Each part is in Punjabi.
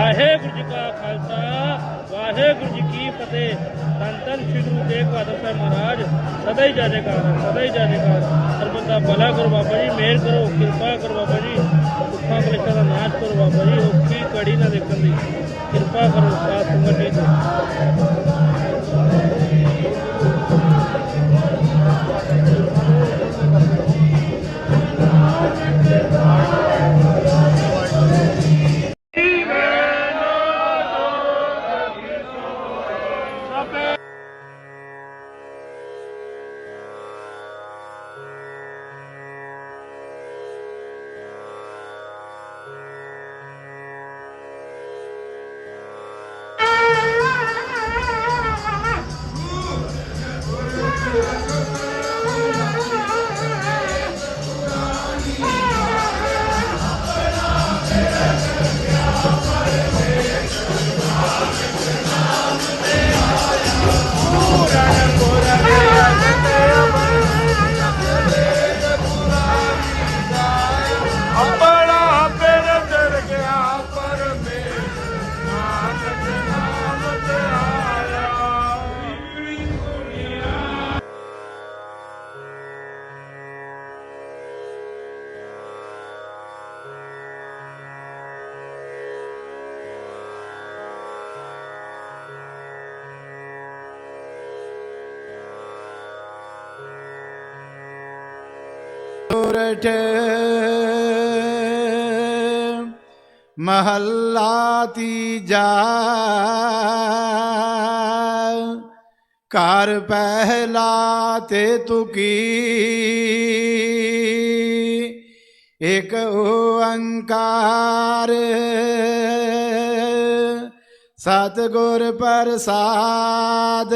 ਵਾਹਿਗੁਰੂ ਜੀ ਕਾ ਖਾਲਸਾ, ਵਾਹਿਗੁਰੂ ਜੀ ਕੀ ਫਤਿਹ। ਧੰਨ ਧੰਨ ਸ੍ਰੀ ਗੁਰੂ ਤੇਗ ਬਹਾਦਰ ਸਾਹਿਬ ਮਹਾਰਾਜ, ਸਦਾ ਹੀ ਜਾਜੇਕਾਰ ਸਦਾ ਹੀ ਜਾਜੇਕਾਰ ਸਰਬਤ ਦਾ ਭਲਾ ਕਰੋ ਬਾਬਾ ਜੀ, ਮਿਹਰ ਕਰੋ, ਕਿਰਪਾ ਕਰੋ ਬਾਬਾ ਜੀ। ਦੁੱਖਾਂ ਕਲੇਸ਼ਾਂ ਦਾ ਨਾਸ਼ ਕਰੋ ਬਾਬਾ ਜੀ ਉਹ ਕੀ ਕੜੀ ਨਾ ਦੇਖਣ ਦੀ। ਕਿਰਪਾ ਕਰੋ, ਸਾਧ ਸੰਗਤ ਜੀ ਸੁਰਠ ਮਹੱਲਾ ਤੀਜਾ ਘਰ ਪਹਿਲਾ ਤੇ ਤੁਕੀ ਇਕ ਓੰਕਾਰ ਸਤਿਗੁਰ ਪ੍ਰਸਾਦ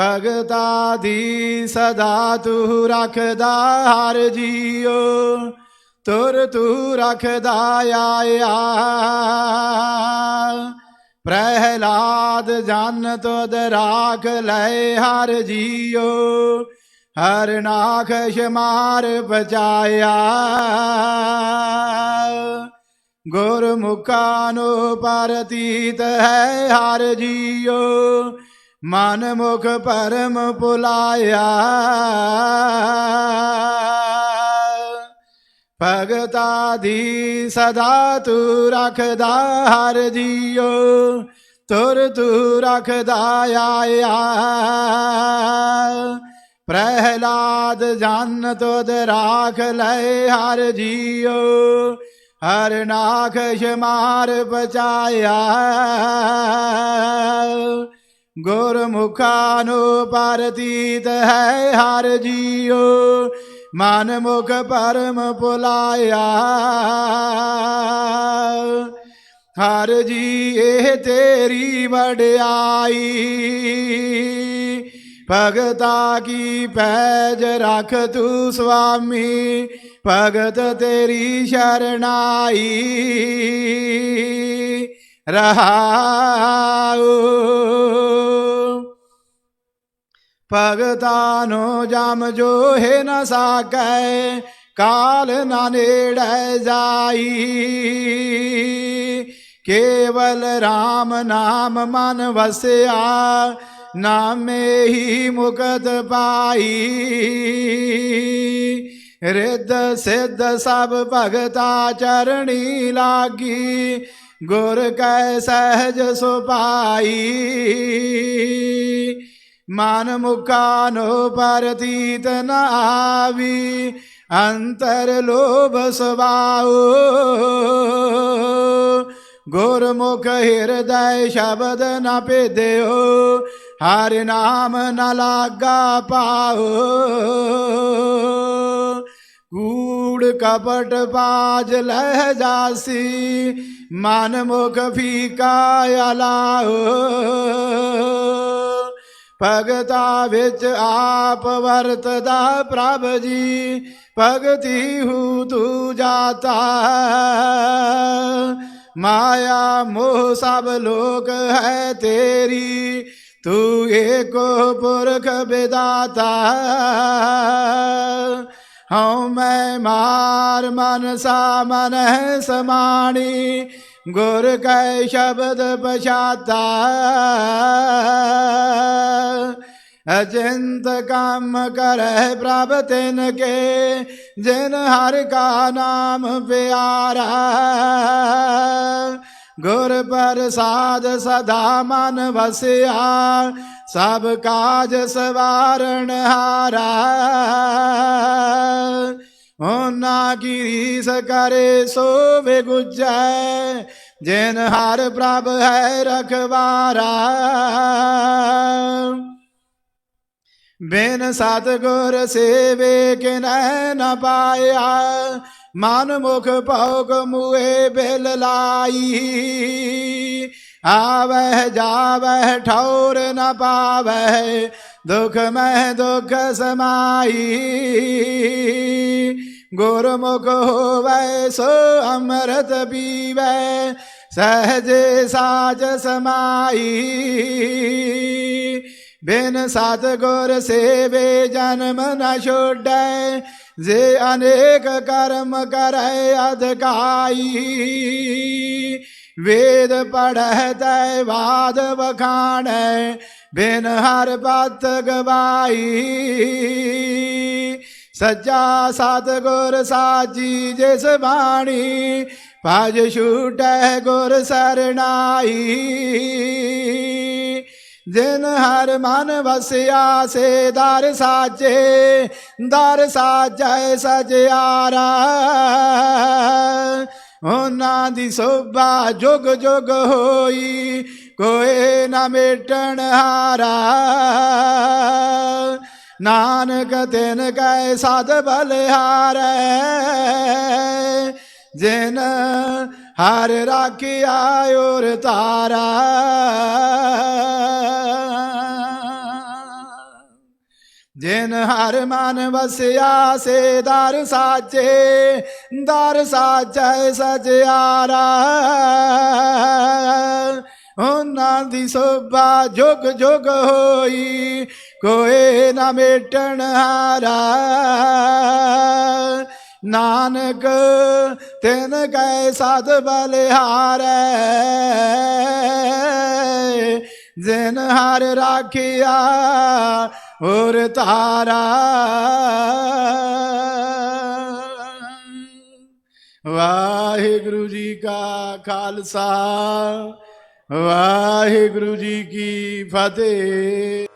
ਭਗਤਾ ਦੀ ਸਦਾ ਤੂੰ ਰੱਖਦਾ ਹਰ ਜੀਓ ਤੁਰ ਤੂੰ ਰੱਖਦਾ ਆਇਆ। ਪ੍ਰਹਿਲਾਦ ਜਨ ਤੁਧ ਰਾਖ ਲੈ ਹਰ ਜੀਓ ਹਰ ਨਾਖ ਸ਼ਮਾਰ ਬਚਾਇਆ ਗੁਰਮੁਖਾਂ ਨੂੰ ਪਰਤੀਤ ਹੈ ਹਰ ਜੀਓ ਮਨ ਮੁਖ ਪਰਮ ਪੁਲਾਇਆ। ਭਗਤਾ ਦੀ ਸਦਾ ਤੂੰ ਰੱਖਦਾ, ਹਰ ਜੀਓ ਤੁਰ ਤੂੰ ਰੱਖਦਾ ਆਇਆ। ਪ੍ਰਹਿਲਾਦ ਜਨ ਤੁਧ ਰਾਖ ਲੈ ਹਰ ਜੀਓ ਹਰ ਨਾਖ ਸ਼ਮਾਰ ਬਚਾਇਆ ਗੁਰਮੁਖਾਂ ਨੂੰ ਪਰਤੀਤ ਹੈ ਹਰ ਜੀਉ, ਮਨ ਮੁਖ ਪਰਮ ਪੁਲਾਇਆ। ਹਰ ਜੀ ਇਹ ਤੇਰੀ ਵਡਿਆਈ, ਭਗਤਾ ਕੀ ਪੈਜ ਰੱਖ ਤੂੰ ਸੁਆਮੀ, ਭਗਤ ਤੇਰੀ ਸ਼ਰਣਾਈ ਰਹਾਉ। ਭਗਤਾ ਨੂੰ ਜਮ ਜੋ ਹੈ ਨ ਸਾਕੈ, ਕਾਲ ਨਾ ਨੇੜੇ ਜਾਈ। ਕੇਵਲ RAM ਨਾਮ ਮਨ ਵਸਿਆ, ਨਾਮੇ ਹੀ ਮੁਕਤ ਪਾਈ। ਰਿੱਧ ਸਿੱਧ ਸਭ ਭਗਤਾ ਚਰਣੀ ਲਾਗੀ, ਗੁਰ ਕੈ ਸਹਿਜ ਸੁਪਾਈ ਮਨ ਮੁਖਾ ਨੋ ਪਰਤੀਤ ਨ ਆਵੀ, ਅੰਤਰ ਲੋਭ ਸਵਾਉ ਗੁਰਮੁਖ ਹਿਰਦੈ ਸ਼ਬਦ ਨ ਭੇਦਿਓ, ਹਰਿ ਨਾਮ ਨ ਲਾਗਾ ਪਾਉ ਕੂੜ ਕਪਟ ਬਾਜ ਲਹਿ ਜਾਸੀ, ਮਨ ਮੁਖ ਫੀਕਾ ਅਲਾਓ। ਭਗਤਾ ਵਿੱਚ ਆਪ ਵਰਤਦਾ ਪ੍ਰਭ ਜੀ, ਭਗਤੀ ਹੂ ਤੂ ਜਾਤਾ ਮਾਇਆ ਮੋਹ ਸਭ ਲੋਕ ਹੈ ਤੇਰੀ, ਤੂੰ ਏਕੋ ਪੁਰਖ ਵਿਦਾਤਾ ਹਉ ਮੈਂ ਮਾਰ ਮਨ ਸਾ ਮਨ ਹੈ ਸਮਾਣੀ, ਗੁਰ ਕੈ ਸ਼ਬਦ ਪਛਾਤਾ ਅਜੰਤ ਕੰਮ ਕਰੈ ਪ੍ਰਭ ਤਿਨ ਕੇ, ਜਿਨ ਹਰ ਕਾ ਨਾਮ ਪਿਆਰਾ। ਗੁਰ ਪ੍ਰਸਾਦ ਸਦਾ ਮਨ ਵਸਿਆ, ਸਭ ਕਾਜ ਸਵਾਰਣ ਹਾਰਾ। ਉਹਨਾਂ ਕੀ ਰੀਸ ਕਰੇ ਸੋ ਵਿਗੁਜੈ, ਜਿਨ ਹਰ ਪ੍ਰਭ ਹੈ ਰਖਵਾਰਾ। ਬਿਨ ਸਤਗੁਰ ਸੇਵੇ ਕਿਨੈ ਨ ਪਾਇਆ, ਮਨ ਮੁਖ ਭੋਗ ਮੁਏ ਬਿਲ ਲਾਈ। ਆਵਹਿ ਜਾਵਹਿ ਠੌਰ ਨ ਪਾਵਹਿ, ਦੁਖ ਮਹਿ ਦੁਖ ਸਮਾਈ। ਗੁਰਮੁਖ ਹੋਵੈ ਸੋ ਅੰਮ੍ਰਿਤ ਪੀਵੈ, ਸਹਜੇ ਸਾਜ ਸਮਾਈ। ਬਿਨ ਸਤਗੁਰ ਸੇਵੇ ਜਨਮ ਨਾ ਛੋੜੈ ਜੇ ਅਨੇਕ ਕਰਮ ਕਰੈ ਅਧਕਾਈ ਵੇਦ ਪੜਹਿ ਤੈ ਬਾਦ ਵਖਾਣੈ, ਬਿਨ ਹਰ ਪਤ ਗਵਾਈ। ਸੱਚਾ ਸਤਗੁਰ ਸਾਚੀ ਜਿਸ ਬਾਣੀ, ਭਜ ਛੂਟੈ ਗੁਰ ਸਰਣਾਈ। ਜਿਨ ਹਰ ਮਨ ਵਸਿਆ, ਸੇ ਦਰ ਸਾਜੇ, ਦਰ ਸਾਜੈ ਸਜਿਆਰਾ। ਉਹਨਾਂ ਦੀ ਸੋਭਾ ਜੁਗ ਜੁਗ ਹੋਈ, ਕੋਏ ਨਾ ਮੇਟਣ ਹਾਰਾ। ਨਾਨਕ ਤਿਨ ਕੈ ਸਦ ਬਲਿਹਾਰੈ, ਜਿਨ ਹਰ ਰਾਖਿਆ ਔਰ ਤਾਰਾ। ਜਿਨ ਹਰ ਮਨ ਵਸਿਆ, ਸੇ ਦਰ ਸਾਚੇ ਦਰ ਸਾਚੈ ਸਜਿਆਰਾ। ਉਹਨਾਂ ਦੀ ਸੋਭਾ ਜੁਗ ਜੁਗ ਹੋਈ, ਕੋਏ ਨਾ ਮੇਟਣ ਹਾਰਾ। ਨਾਨਕ ਤਿਨ ਕੈ ਸਦ ਬਲਿਹਾਰੈ। ਜਿਨ ਹਰ ਰਾਖਿਆ ਹੋਰ ਤਾਰਾ ਵਾਹਿਗੁਰੂ ਜੀ ਕਾ ਖਾਲਸਾ, ਵਾਹਿਗੁਰੂ ਜੀ ਕੀ ਫਤਿਹ।